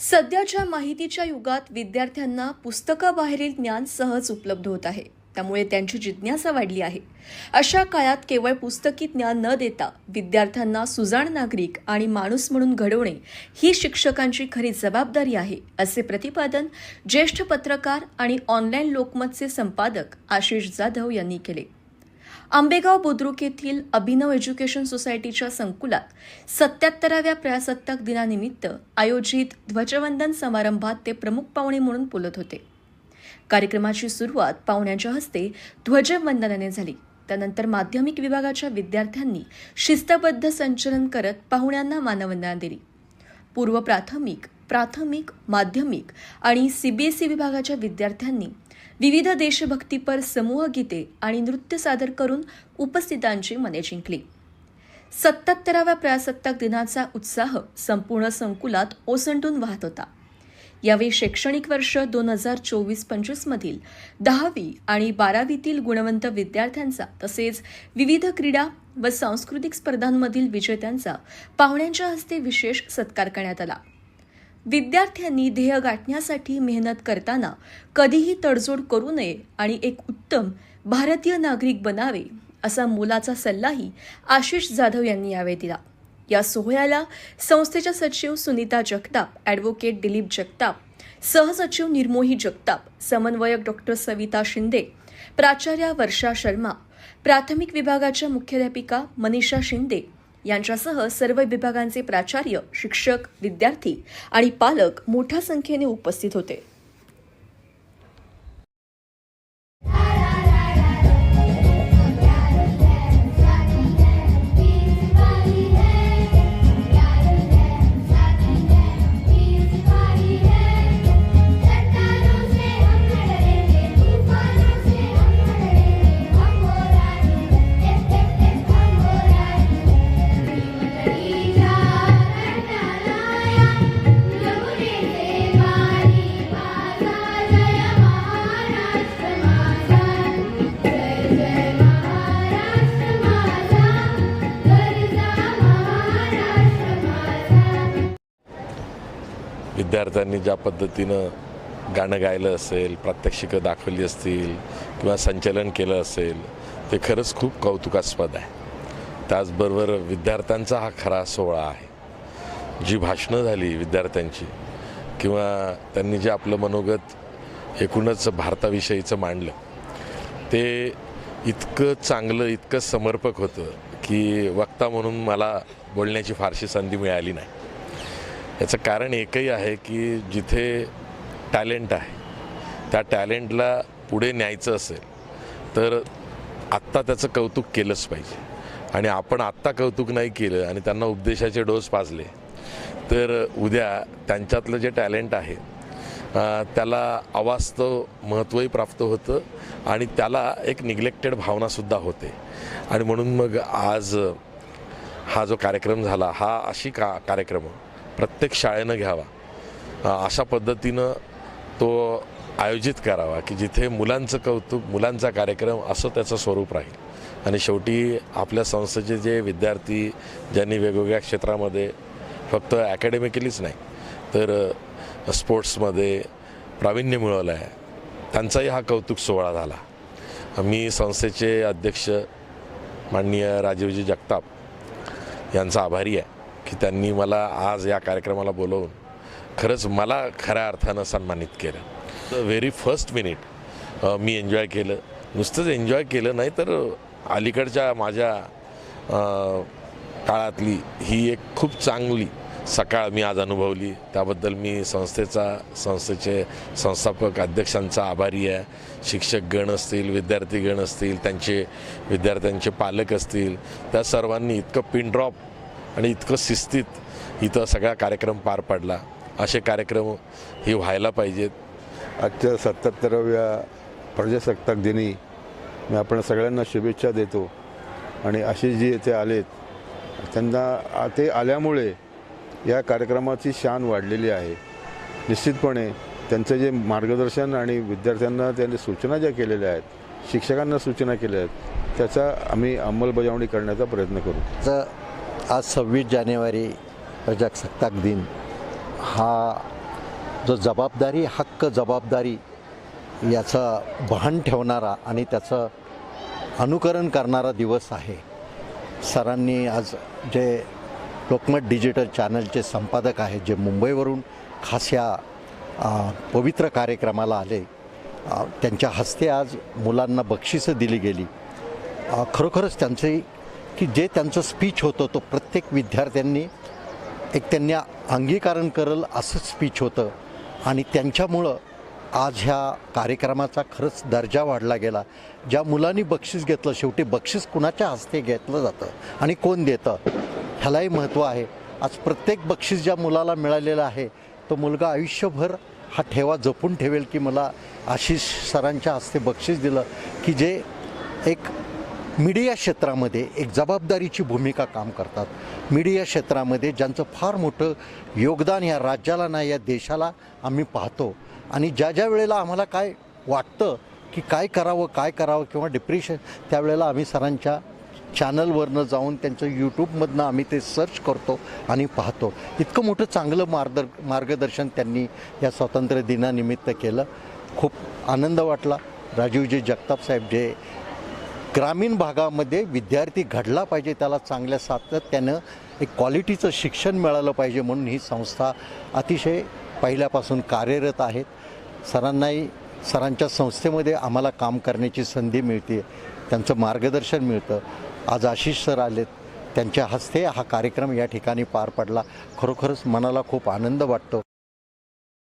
सध्याच्या माहितीच्या युगात विद्यार्थ्यांना पुस्तकाबाहेरील ज्ञान सहज उपलब्ध होत आहे. त्यामुळे त्यांची जिज्ञासा वाढली आहे. अशा काळात केवळ पुस्तकी ज्ञान न देता विद्यार्थ्यांना सुजाण नागरिक आणि माणूस म्हणून घडवणे ही शिक्षकांची खरी जबाबदारी आहे असे प्रतिपादन ज्येष्ठ पत्रकार आणि ऑनलाईन लोकमतचे संपादक आशिष जाधव यांनी केले. आंबेगाव बुद्रुक येथील अभिनव एज्युकेशन सोसायटीच्या संकुलात सत्याहत्तराव्या प्रजासत्ताक दिनानिमित्त आयोजित ध्वजवंदन समारंभात ते प्रमुख पाहुणे म्हणून बोलत होते. कार्यक्रमाची सुरुवात पाहुण्यांच्या हस्ते ध्वजवंदनाने झाली. त्यानंतर माध्यमिक विभागाच्या विद्यार्थ्यांनी शिस्तबद्ध संचलन करत पाहुण्यांना मानवंदना दिली. पूर्व प्राथमिक प्राथमिक माध्यमिक आणि सीबीएसई विभागाच्या विद्यार्थ्यांनी विविध देशभक्तीपर समूह गीते आणि नृत्य सादर करून उपस्थितांची मने जिंकली. सत्याहत्तराव्या प्रजासत्ताक दिनाचा उत्साह संपूर्ण संकुलात ओसंडून वाहत होता. यावेळी शैक्षणिक वर्ष दोन हजार चोवीस पंचवीसमधील दहावी आणि बारावीतील गुणवंत विद्यार्थ्यांचा तसेच विविध क्रीडा व सांस्कृतिक स्पर्धांमधील विजेत्यांचा पाहुण्यांच्या हस्ते विशेष सत्कार करण्यात आला. विद्यार्थ्यांनी ध्येय गाठण्यासाठी मेहनत करताना कधीही तडजोड करू नये आणि एक उत्तम भारतीय नागरिक बनावे असा मोलाचा सल्लाही आशिष जाधव यांनी यावेळी दिला. या सोहळ्याला संस्थेच्या सचिव सुनीता जगताप ॲडव्होकेट दिलीप जगताप सहसचिव निर्मोही जगताप समन्वयक डॉक्टर सविता शिंदे प्राचार्या वर्षा शर्मा प्राथमिक विभागाच्या मुख्याध्यापिका मनीषा शिंदे यांच्यासह सर्व विभागांचे प्राचार्य शिक्षक विद्यार्थी आणि पालक मोठ्या संख्येने उपस्थित होते. त्यांनी ज्या पद्धतीनं गाणं गायलं असेल प्रात्यक्षिकं दाखवली असतील किंवा संचलन केलं असेल ते खरंच खूप कौतुकास्पद आहे. त्याचबरोबर विद्यार्थ्यांचा हा खरा सोहळा आहे. जी भाषणं झाली विद्यार्थ्यांची किंवा त्यांनी जे आपलं मनोगत एकूणच भारताविषयीचं मांडलं ते इतकं चांगलं इतकं समर्पक होतं की वक्ता म्हणून मला बोलण्याची फारशी संधी मिळाली नाही. याचं कारण एकही आहे की जिथे टॅलेंट आहे त्या टॅलेंटला पुढे न्यायचं असेल तर आत्ता त्याचं कौतुक केलंच पाहिजे. आणि आपण आत्ता कौतुक नाही केलं आणि त्यांना उपदेशाचे डोस पाजले तर उद्या त्यांच्यातलं जे टॅलेंट आहे त्याला अवास्तव महत्त्वही प्राप्त होतं आणि त्याला एक निग्लेक्टेड भावनासुद्धा होते. आणि म्हणून मग आज हा जो कार्यक्रम झाला हा अशी का कार्यक्रम प्रत्येक शाळेनं घ्यावा. अशा पद्धतीनं तो आयोजित करावा की जिथे मुलांचं कौतुक मुलांचा कार्यक्रम असं त्याचं स्वरूप राहील. आणि शेवटी आपल्या संस्थेचे जे विद्यार्थी ज्यांनी वेगवेगळ्या क्षेत्रामध्ये फक्त अकॅडमिकलीच नाही तर स्पोर्ट्समध्ये प्रावीण्य मिळवलं आहे. त्यांचाही हा कौतुक सोहळा झाला. मी संस्थेचे अध्यक्ष माननीय राजीवजी जगताप यांचा आभारी आहे. की त्यांनी मला आज या कार्यक्रमाला बोलवून खरंच मला खऱ्या अर्थानं सन्मानित केलं. व्हेरी फर्स्ट मिनिट मी एन्जॉय केलं. नुसतंच एन्जॉय केलं नाही तर अलीकडच्या माझ्या काळातली ही एक खूप चांगली सकाळ मी आज अनुभवली. त्याबद्दल मी संस्थेचा संस्थेचे संस्थापक अध्यक्षांचा आभारी आहे. शिक्षक गण असतील विद्यार्थीगण असतील त्यांचे विद्यार्थ्यांचे पालक असतील त्या सर्वांनी इतकं पिन ड्रॉप आणि इतकं शिस्तीत इथं सगळा कार्यक्रम पार पडला. असे कार्यक्रम हे व्हायला पाहिजेत. आजच्या सत्याहत्तराव्या प्रजासत्ताक दिनी मी आपण सगळ्यांना शुभेच्छा देतो. आणि असे जे येथे आलेत त्यांना ते आल्यामुळे या कार्यक्रमाची शान वाढलेली आहे. निश्चितपणे त्यांचं जे मार्गदर्शन आणि विद्यार्थ्यांना त्यांनी सूचना ज्या केलेल्या आहेत शिक्षकांना सूचना केल्या आहेत त्याचा आम्ही अंमलबजावणी करण्याचा प्रयत्न करू. आज सव्वीस जानेवारी प्रजासत्ताक दिन. हा जो जबाबदारी हक्क जबाबदारी याचं भान ठेवणारा आणि त्याचं अनुकरण करणारा दिवस आहे. सरांनी आज जे लोकमत डिजिटल चॅनलचे संपादक आहेत जे मुंबईवरून खास या पवित्र कार्यक्रमाला आले त्यांच्या हस्ते आज मुलांना बक्षिसं दिली गेली. खरोखरच त्यांची की जे त्यांचं स्पीच होतं तो प्रत्येक विद्यार्थ्यांनी एक त्यांनी अंगीकारण करल असं स्पीच होतं. आणि त्यांच्यामुळं आज ह्या कार्यक्रमाचा खरंच दर्जा वाढला गेला. ज्या मुलांनी बक्षीस घेतलं शेवटी बक्षीस कुणाच्या हस्ते घेतलं जातं आणि कोण देतं ह्यालाही महत्त्व आहे. आज प्रत्येक बक्षीस ज्या मुलाला मिळालेलं आहे तो मुलगा आयुष्यभर हा ठेवा जपून ठेवेल की मला आशिष सरांच्या हस्ते बक्षीस दिलं की जे एक मीडिया क्षेत्रामध्ये एक जबाबदारीची भूमिका काम करतात. मीडिया क्षेत्रामध्ये ज्यांचं फार मोठं योगदान या राज्याला नाही या देशाला आम्ही पाहतो. आणि ज्या ज्या वेळेला आम्हाला काय वाटतं की काय करावं काय करावं किंवा डिप्रेशन त्यावेळेला आम्ही सरांच्या चॅनलवरनं जाऊन त्यांचं यूट्यूबमधनं आम्ही ते सर्च करतो आणि पाहतो. इतकं मोठं चांगलं मार्गदर मार्गदर्शन त्यांनी या स्वातंत्र्य दिनानिमित्त केलं. खूप आनंद वाटला. राजीवजी जगताप साहेब जे ग्रामीण भागामध्ये विद्यार्थी घडला पाहिजे त्याला चांगल्या सातत्यानं एक क्वालिटीचं शिक्षण मिळालं पाहिजे म्हणून ही संस्था अतिशय पहिल्यापासून कार्यरत आहेत सरांनाही सरांच्या संस्थेमध्ये आम्हाला काम करण्याची संधी मिळते त्यांचं मार्गदर्शन मिळतं. आज आशिष सर आलेत त्यांच्या हस्ते हा कार्यक्रम या ठिकाणी पार पडला. खरोखरच मनाला खूप आनंद वाटतो.